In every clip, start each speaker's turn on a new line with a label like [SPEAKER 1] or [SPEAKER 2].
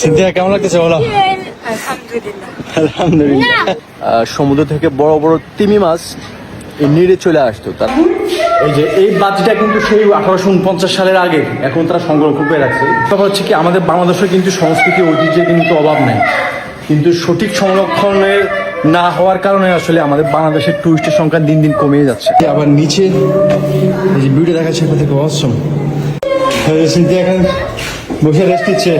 [SPEAKER 1] Cynthia কেমন লাগতেছে বলো?
[SPEAKER 2] আলহামদুলিল্লাহ।
[SPEAKER 1] আলহামদুলিল্লাহ। সমুদ্র থেকে বড় বড় তিমি মাছ এই নিড়ে চলে আসতো। তার এই যে এই বাতিটা কিন্তু সেই আঠারোশো উনপঞ্চাশ সালের আগে। এখন তারা সংরক্ষণ করে রাখছে তবে হচ্ছে কি আমাদের বাংলাদেশের কিন্তু সংস্কৃতি ঐতিহ্যের কিন্তু অভাব নেই। কিন্তু সঠিক সংরক্ষণের না হওয়ার কারণে আসলে আমাদের বাংলাদেশের টুরিস্টের সংখ্যা দিন দিন কমিয়ে যাচ্ছে। আবার নিচে এই যে ভিডিও দেখাচ্ছে এখান থেকে অসম সিনথিয়া এখন বসে রেস্ট দিচ্ছে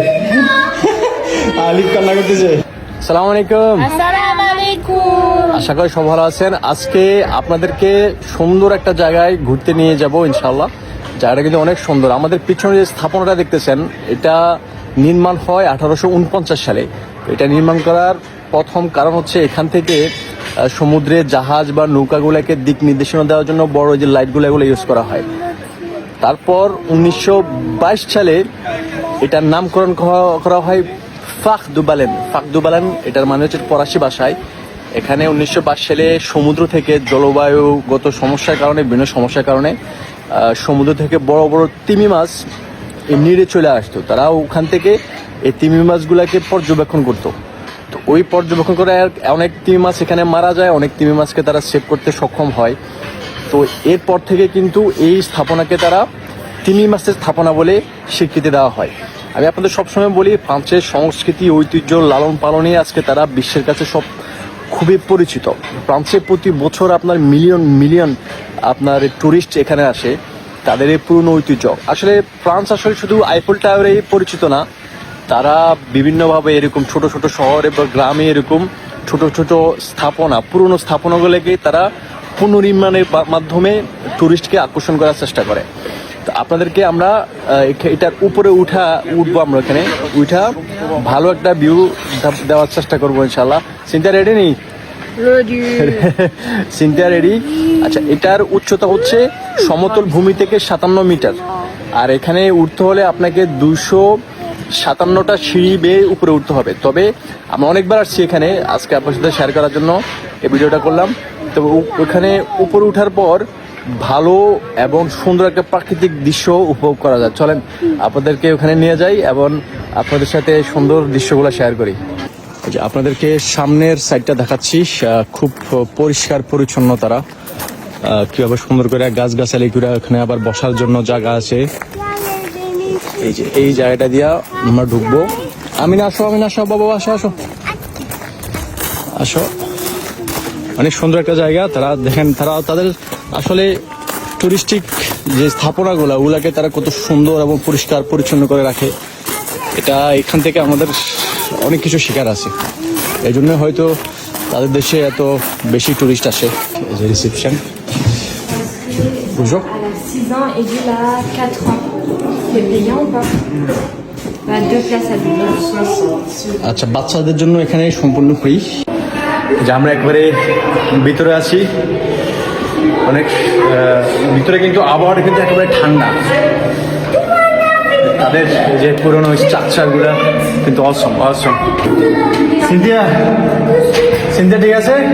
[SPEAKER 1] আলিফ কান্না করতেছে সালাম আলাইকুম। আশা করি সব ভালো আছেন। আজকে আপনাদেরকে সুন্দর একটা জায়গায় ঘুরতে নিয়ে যাব ইনশাল্লাহ জায়গাটা কিন্তু অনেক সুন্দর। আমাদের পিছনে যে স্থাপনাটা দেখতেছেন এটা নির্মাণ হয় আঠারোশো উনপঞ্চাশ সালে। এটা নির্মাণ করার প্রথম কারণ হচ্ছে এখান থেকে সমুদ্রে জাহাজ বা নৌকাগুলোকে দিক নির্দেশনা দেওয়ার জন্য বড় যে লাইটগুলো এগুলো ইউজ করা হয়। তারপর উনিশশো বাইশ সালে এটার নামকরণ করা- করা হয় ফাক দুবালেন ফাক দুবালেন এটার মানে হচ্ছে ফরাসি ভাষায়। এখানে উনিশশো পাঁচ সালে সমুদ্র থেকে জলবায়ুগত সমস্যার কারণে, বিভিন্ন সমস্যার কারণে সমুদ্র থেকে বড় বড় তিমি মাছ নিড়ে চলে আসতো। তারা ওখান থেকে এই তিমি মাছগুলোকে পর্যবেক্ষণ করতো। তো ওই পর্যবেক্ষণ করে অনেক তিমি মাছ এখানে মারা যায়, অনেক তিমি মাছকে তারা সেভ করতে সক্ষম হয়। তো এরপর থেকে কিন্তু এই স্থাপনাকে তারা তিমি মাসের স্থাপনা বলে স্বীকৃতি দেওয়া হয়। আমি আপনাদের সবসময় বলি, ফ্রান্সের সংস্কৃতি, ঐতিহ্য লালন পালনে আজকে তারা বিশ্বের কাছে সব খুবই পরিচিত। ফ্রান্সে প্রতি বছর আপনার মিলিয়ন মিলিয়ন আপনার টুরিস্ট এখানে আসে, তাদের এই পুরনো ঐতিহ্য। আসলে ফ্রান্স আসলে শুধু আইফেল টাওয়ারেই পরিচিত না, তারা বিভিন্নভাবে এরকম ছোট ছোট শহরে বা গ্রামে এরকম ছোট ছোট স্থাপনা, পুরনো স্থাপনাগুলোকে তারা পুনর্নির্মাণের মাধ্যমে টুরিস্টকে আকর্ষণ করার চেষ্টা করে। তো আপনাদেরকে আমরা এটার উপরে উঠা উঠবো আমরা এখানে। উঠা ভালো একটা ভিউ দেওয়ার চেষ্টা করব ইনশাল্লাহ চিন্তা রেডি নেই?
[SPEAKER 2] রেডি
[SPEAKER 1] সিনথিয়া রেডি আচ্ছা এটার উচ্চতা হচ্ছে সমতল ভূমি থেকে সাতান্ন মিটার। আর এখানে উঠতে হলে আপনাকে দুশো সাতান্নটা সিঁড়ি বেয়ে উপরে উঠতে হবে। তবে আমরা অনেকবার আসছি এখানে আজকে আপনার সাথে শেয়ার করার জন্য। এই ভিডিওটা করলাম। তবে ওখানে উপরে উঠার পর ভালো এবং সুন্দর একটা প্রাকৃতিক দৃশ্য উপভোগ করা যায়। চলেন, আপনাদেরকে ওখানে নিয়ে যাই এবং আপনাদের সাথে সুন্দর দৃশ্যগুলো শেয়ার করি। আপনাদেরকে সামনের সাইডটা দেখাচ্ছি খুব পরিষ্কার পরিচ্ছন্ন তারা। কীভাবে সুন্দর করে গাছ গাছালি করে ওখানে আবার বসার জন্য জায়গা আছে। এই যে এই জায়গাটা দিয়া আমরা ঢুকবো। আমি না আসো আমি না আসো, বাবা, আসো আসো। আসো। অনেক সুন্দর একটা জায়গা। তারা দেখেন তারা তাদের আসলে টুরিস্টিক যে স্থাপনাগুলো ওগুলাকে তারা কত সুন্দর এবং পরিষ্কার পরিচ্ছন্ন করে রাখে। এটা এখান থেকে আমাদের অনেক কিছু শেখার আছে। এই জন্য হয়তো তাদের দেশে এত বেশি টুরিস্ট আসে যে রিসেপশন বুঝো
[SPEAKER 2] 6 ans et Jules a 4 ans. C'est payant ou pas Deux places à 60.
[SPEAKER 1] আচ্ছা বাচ্চাদের জন্য এখানে সম্পূর্ণ ফ্রি যে আমরা একবারে ভিতরে আছি। অনেক ভিতরে কিন্তু আবহাওয়াটা কিন্তু একেবারে ঠান্ডা। তাদের যে পুরোনো স্ট্রাকচারগুলো কিন্তু অসম অসম সিন্ধিয়া সিন্ধিয়া ঠিক আছে?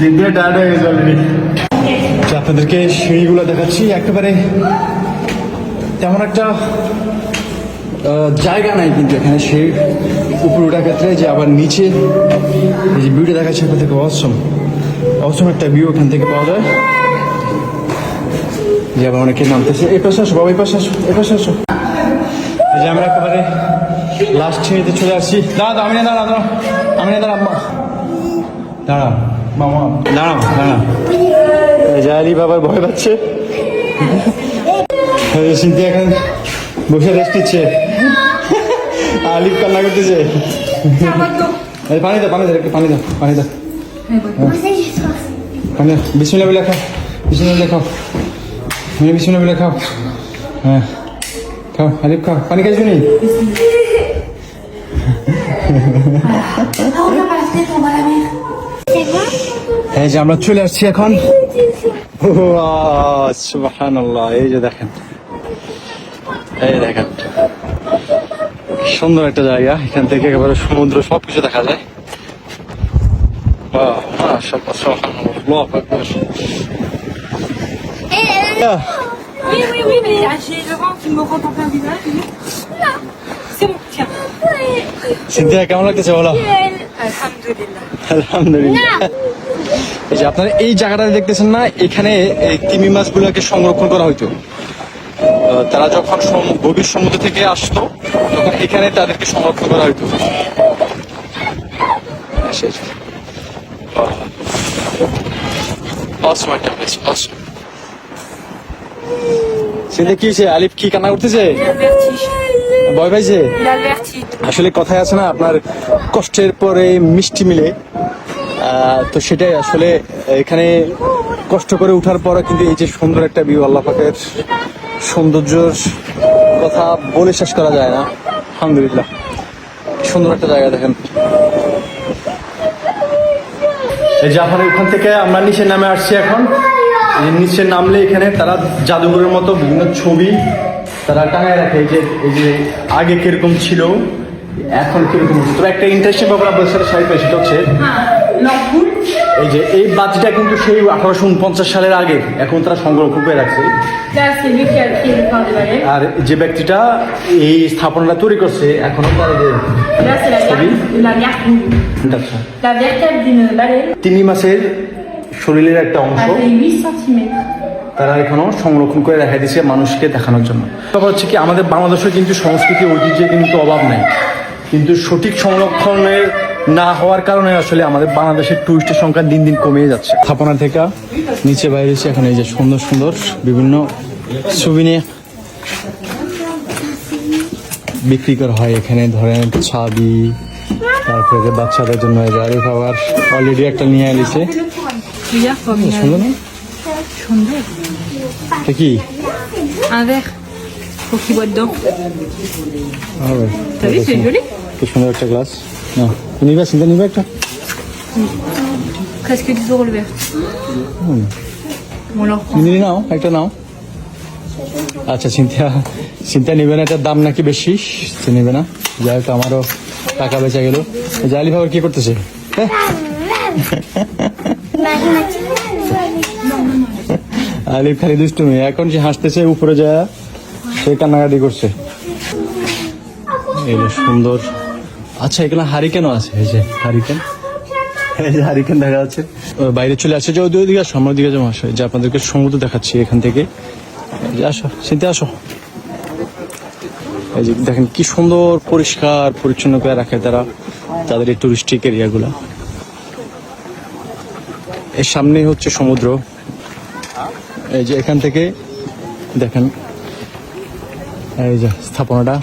[SPEAKER 1] সিন্ধিয়া টায়ার্ড হয়ে গেছে অলরেডি আপনাদেরকে সিঁড়িগুলো দেখাচ্ছি, একেবারে তেমন একটা জায়গা নাই কিন্তু এখানে সেই উপরে ওঠার ক্ষেত্রে যে আবার নিচে এই যে ভিউটা দেখাচ্ছে এখান থেকে অসম অসম একটা ভিউ ওখান থেকে পাওয়া যায়। যে আবার অনেকে নামতেছে। এই পাশে আসো বাবা, এই পাশে আসো, এই পাশে আসো। যে আমরা একেবারে লাস্ট ছেড়েতে চলে আসছি। দাঁড়া আমি না দাঁড়া দাঁড়া আমি না দাঁড়া দাঁড়া মামা দাঁড়া দাঁড়া আলি বাবার ভয় পাচ্ছে। সিনথি এখন বসে রেস্ট দিচ্ছে আলিফ কান্না করতেছে। পানি দাও পানি দাও একটু পানি দাও পানি দাও। পানি দাও বিসমিল্লাহ বলে খাও বিসমিল্লাহ বলে খাও। হ্যাঁ বিসমিল্লাহ বলে খাও। হ্যাঁ খাও আলিফ খাও। পানি খাইছো নি? এই যে আমরা চলে আসছি এখন। এই যে দেখেন। এই দেখেন। সুন্দর একটা জায়গা এখান থেকে একেবারে সমুদ্র সবকিছু দেখা যায়
[SPEAKER 2] Oui, oui, oui, mais j'ai le vent qui me retombe un visage.
[SPEAKER 1] Cynthia কেমন লাগতেছে বলো. আলহামদুলিল্লাহ এই যে আপনারা এই জায়গাটা দেখতেছেন না এখানে এই তিমি মাছগুলোকে সংরক্ষণ করা হইতো তারা যখন গভীর সমুদ্র থেকে আসতো তখন এখানে তাদেরকে সংরক্ষণ করা হইতো. সিনথিয়া কি হয়েছে আলিফ কি কান্না করতেছে. ভয় পাইছে. আসলে কথায় আছে না আপনার কষ্টের পরে মিষ্টি মিলে তো সেটাই আসলে এখানে কষ্ট করে উঠার পরে কিন্তু এই যে সুন্দর একটা ভিউ আল্লাহ পাকের সৌন্দর্যর কথা বলে শেষ করা যায় না আলহামদুলিল্লাহ সুন্দর একটা জায়গা দেখেন এই যে আপনার ওখান থেকে আমরা নিচে নামে আসছি এখন এই নিচে নামলে এখানে তারা জাদুঘরের মতো বিভিন্ন ছবি তারা টাঙায় রাখে এই যে এই যে আগে কীরকম ছিল এখন কীরকম। তবে একটা ইন্টারেস্টিং ব্যাপার আপনাদের সাথে করি সেটা হচ্ছে
[SPEAKER 2] L'ampoule.
[SPEAKER 1] এই যে এই বাতিটা কিন্তু সেই আঠারোশো উনপঞ্চাশ সালের আগে এখন তারা সংরক্ষণ করে রাখছে. আর যে ব্যক্তিটা এই স্থাপনাটা তৈরি করছে
[SPEAKER 2] এখনও.
[SPEAKER 1] আচ্ছা. তিমি মাছের শরীরের একটা অংশ
[SPEAKER 2] Elle fait 8 cm.
[SPEAKER 1] তারা এখনও সংরক্ষণ করে রেখে দিয়েছে মানুষকে দেখানোর জন্য ব্যাপার হচ্ছে কি আমাদের বাংলাদেশের কিন্তু সংস্কৃতি ঐতিহ্যের কিন্তু অভাব নাই কিন্তু সঠিক সংরক্ষণের না হওয়ার কারণে আসলে আমাদের বাংলাদেশের টুরিস্টের সংখ্যা দিন দিন কমে যাচ্ছে। স্থাপনা থেকে নিচে বাইরে এসে এখন এই যে সুন্দর সুন্দর বিভিন্ন সুবিনে বিক্রি করা হয়। এখানে ধরেন ছাবি তারপরে যে বাচ্চাদের জন্য এই খাবার অলরেডি একটা নিয়ে
[SPEAKER 2] il
[SPEAKER 1] সুন্দর না. কি? সুন্দর একটা গ্লাস না তুমি নিবে চিন্তা নিবে একটা?
[SPEAKER 2] Presque 10 euros le verre. On leur prend.
[SPEAKER 1] তুমি নাও একটা নাও। আচ্ছা চিন্তা চিন্তা নিবে না এটার দাম নাকি বেশি? সে নিবে না। যাই হোক আমারও টাকা বেচা গেল। জালি ভাবে কি করতেছে? হ্যাঁ? আলিফ খালি দুষ্টুমি এখন সে হাসতেছে উপরে যায় সে কান্নাকাটি করছে। এই যে সুন্দর আচ্ছা এখানে হারিকেনও আছে এই যে হারিকেন এই যে হারিকেন দেখা যাচ্ছে। বাইরে চলে আসছে যে ওই দিকে আসো আমার দিকে যেমন আসো। যে আপনাদেরকে সমুদ্র দেখাচ্ছি এখান থেকে। যে আসো চিন্তা আসো। এই যে দেখেন কি সুন্দর পরিষ্কার পরিচ্ছন্ন করে রাখে তারা তাদের এই টুরিস্টিক এরিয়াগুলা এর সামনেই হচ্ছে সমুদ্র। এই যে এখান থেকে দেখেন এই যে স্থাপনাটা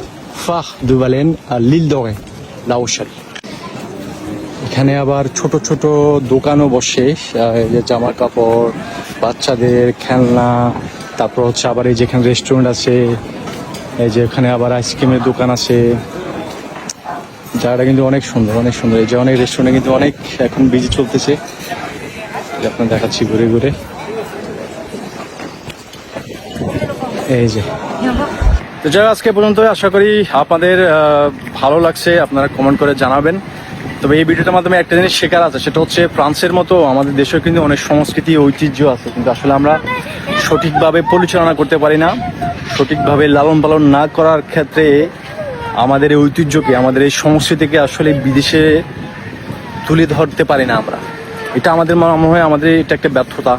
[SPEAKER 1] ফাহ দুবালেন আর লিল দগে লাউসাল এখানে আবার ছোট ছোট দোকানও বসে যে জামা কাপড়, বাচ্চাদের খেলনা, তারপর হচ্ছে আবার এই যেখানে রেস্টুরেন্ট আছে, এই যে এখানে আবার আইসক্রিমের দোকান আছে। জায়গাটা কিন্তু অনেক সুন্দর অনেক সুন্দর। এই যে অনেক রেস্টুরেন্টে কিন্তু অনেক এখন বিজি চলতেছে। আপনার দেখাচ্ছি ঘুরে ঘুরে। এই যে। তো যাই আজকে পর্যন্ত আশা করি আপনাদের ভালো লাগছে। আপনারা কমেন্ট করে জানাবেন। তবে এই ভিডিওটার মাধ্যমে একটা জিনিস শেখার আছে, সেটা হচ্ছে ফ্রান্সের মতো আমাদের দেশেও কিন্তু অনেক সংস্কৃতি, ঐতিহ্য আছে। কিন্তু আসলে আমরা সঠিকভাবে পরিচালনা করতে পারি না। সঠিকভাবে লালন পালন না করার ক্ষেত্রে আমাদের এই ঐতিহ্যকে, আমাদের এই সংস্কৃতিকে আসলে বিদেশে তুলে ধরতে পারি না আমরা। এটা আমাদের মনে হয় আমাদের এটা একটা ব্যর্থতা।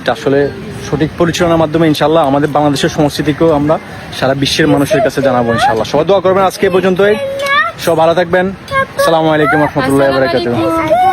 [SPEAKER 1] এটা আসলে সঠিক পরিচালনার মাধ্যমে ইনশাল্লাহ আমাদের বাংলাদেশের সংস্কৃতিকেও আমরা সারা বিশ্বের মানুষের কাছে জানাব ইনশাল্লাহ সবাই দোয়া করবেন আজকে এই পর্যন্তই। সব ভালো থাকবেন। সালামু আলাইকুম রহমতুল্লাহ.